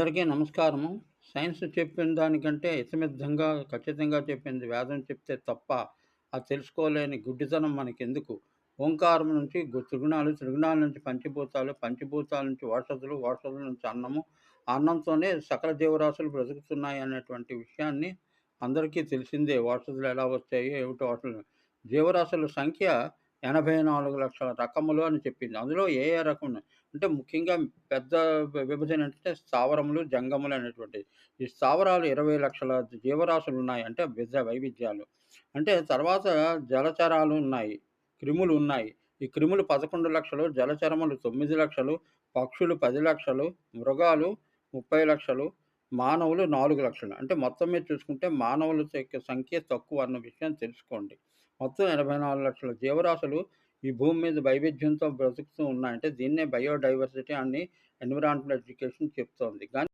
అందరికీ నమస్కారము. సైన్స్ చెప్పిన దానికంటే ఇతమిద్ధంగా ఖచ్చితంగా చెప్పింది వేదం చెప్తే తప్ప, అది తెలుసుకోలేని గుడ్డితనం మనకెందుకు? ఓంకారం నుంచి త్రిగుణాలు, త్రిగుణాల నుంచి పంచభూతాలు, పంచభూతాల నుంచి ఓషధులు, ఓషధుల నుంచి అన్నము, అన్నంతోనే సకల జీవరాశులు బ్రతుకుతున్నాయి అనేటువంటి విషయాన్ని అందరికీ తెలిసిందే. ఓషధులు ఎలా వస్తాయో ఏమిటో అసలు జీవరాశుల సంఖ్య 84,00,000 రకములు అని చెప్పింది. అందులో ఏ ఏ రకం అంటే ముఖ్యంగా పెద్ద విభజన అంటే స్థావరములు, జంగములు అనేటువంటివి. ఈ స్థావరాలు ఇరవై లక్షల జీవరాశులు ఉన్నాయి. అంటే విద్య వైవిధ్యాలు. అంటే తర్వాత జలచరాలు ఉన్నాయి. క్రిములు ఉన్నాయి. ఈ క్రిములు పదకొండు లక్షలు జలచరములు 9,00,000 పక్షులు పది లక్షలు మృగాలు ముప్పై లక్షలు మానవులు 4,00,000 అంటే మొత్తం మీద చూసుకుంటే మానవుల యొక్క సంఖ్య తక్కువ అన్న విషయం తెలుసుకోండి. మొత్తం 84,00,000 జీవరాశులు ఈ భూమి మీద వైవిధ్యంతో బ్రతుకుతూ ఉన్నాయంటే దీన్నే బయోడైవర్సిటీ అని ఎన్విరాన్మెంటల్ ఎడ్యుకేషన్ చెప్తోంది. కానీ